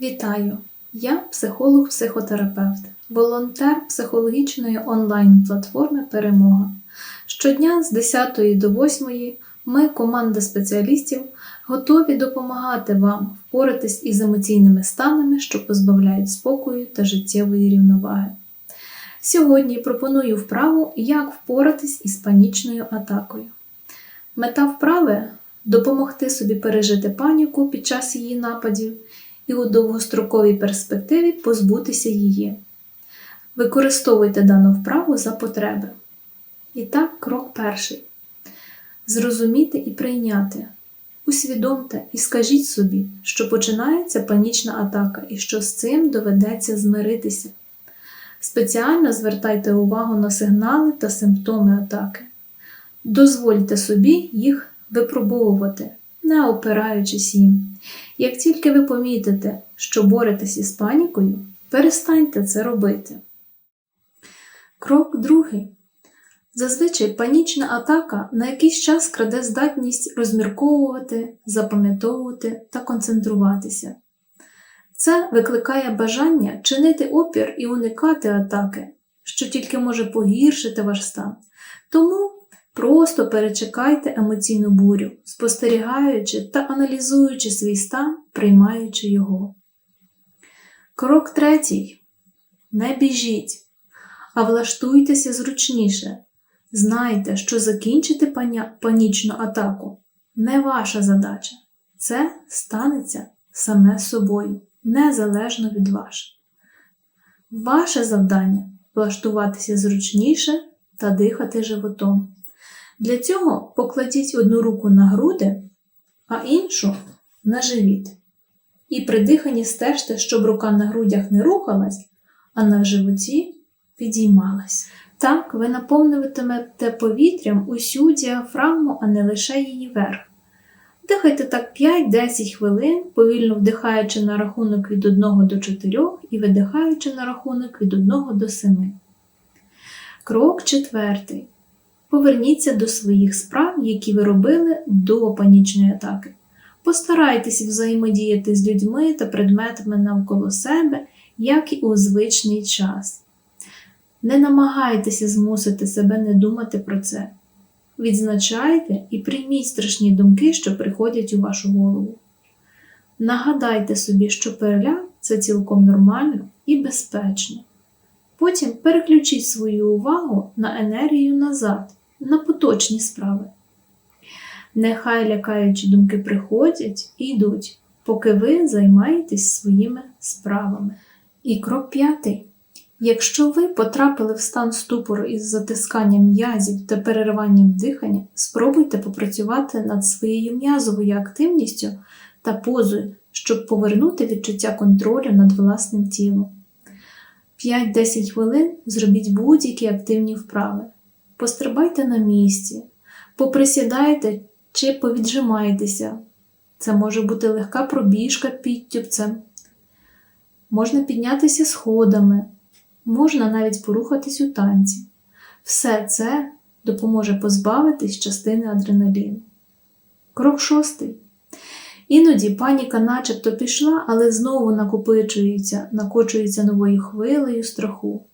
Вітаю! Я психолог-психотерапевт, волонтер психологічної онлайн-платформи Перемога. Щодня з 10 до 8 ми, команда спеціалістів, готові допомагати вам впоратись із емоційними станами, що позбавляють спокою та життєвої рівноваги. Сьогодні пропоную вправу, як впоратись із панічною атакою. Мета вправи допомогти собі пережити паніку під час її нападів і у довгостроковій перспективі позбутися її. Використовуйте дану вправу за потреби. І так, крок перший. Зрозуміти і прийняти. Усвідомте і скажіть собі, що починається панічна атака і що з цим доведеться змиритися. Спеціально звертайте увагу на сигнали та симптоми атаки. Дозвольте собі їх випробовувати, не опираючись їм. Як тільки ви помітите, що боретесь із панікою, перестаньте це робити. Крок другий. Зазвичай панічна атака на якийсь час краде здатність розмірковувати, запам'ятовувати та концентруватися. Це викликає бажання чинити опір і уникати атаки, що тільки може погіршити ваш стан. Тому просто перечекайте емоційну бурю, спостерігаючи та аналізуючи свій стан, приймаючи його. Крок третій. Не біжіть, а влаштуйтеся зручніше. Знайте, що закінчити панічну атаку не ваша задача. Це станеться саме собою, незалежно від вас. Ваше завдання влаштуватися зручніше та дихати животом. Для цього покладіть одну руку на груди, а іншу на живіт. І при диханні стежте, щоб рука на грудях не рухалась, а на животі підіймалась. Так ви наповнюватимете повітрям усю діафрагму, а не лише її верх. Дихайте так 5-10 хвилин, повільно вдихаючи на рахунок від 1 до 4 і видихаючи на рахунок від 1 до 7. Крок четвертий. Поверніться до своїх справ, які ви робили до панічної атаки. Постарайтесь взаємодіяти з людьми та предметами навколо себе, як і у звичний час. Не намагайтеся змусити себе не думати про це. Відзначайте і прийміть страшні думки, що приходять у вашу голову. Нагадайте собі, що переляк це цілком нормально і безпечно. Потім переключіть свою увагу на енергію назад, на поточні справи. Нехай лякаючі думки приходять і йдуть, поки ви займаєтесь своїми справами. І крок п'ятий. Якщо ви потрапили в стан ступору із затисканням м'язів та перериванням дихання, спробуйте попрацювати над своєю м'язовою активністю та позою, щоб повернути відчуття контролю над власним тілом. 5-10 хвилин зробіть будь-які активні вправи. Пострибайте на місці, поприсідайте чи повіджимайтеся. Це може бути легка пробіжка підтюбцем. Можна піднятися сходами. Можна навіть порухатись у танці. Все це допоможе позбавитись частини адреналіну. Крок шостий. Іноді паніка начебто пішла, але знову накопичується, накочується новою хвилею страху.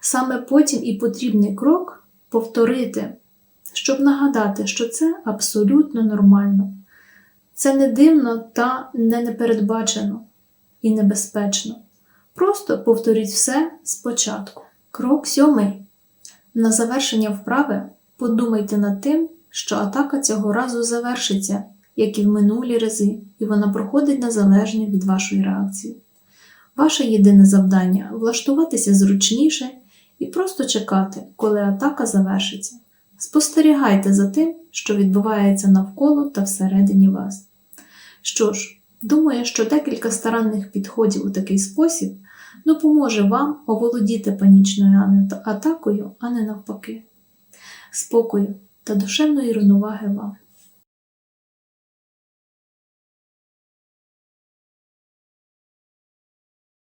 Саме потім і потрібний крок повторити, щоб нагадати, що це абсолютно нормально. Це не дивно та не непередбачено і небезпечно. Просто повторіть все спочатку. Крок сьомий. На завершення вправи подумайте над тим, що атака цього разу завершиться, як і в минулі рази, і вона проходить незалежно від вашої реакції. Ваше єдине завдання влаштуватися зручніше і просто чекати, коли атака завершиться. Спостерігайте за тим, що відбувається навколо та всередині вас. Що ж, думаю, що декілька старанних підходів у такий спосіб допоможе вам оволодіти панічною атакою, а не навпаки. Спокою та душевної рівноваги вам.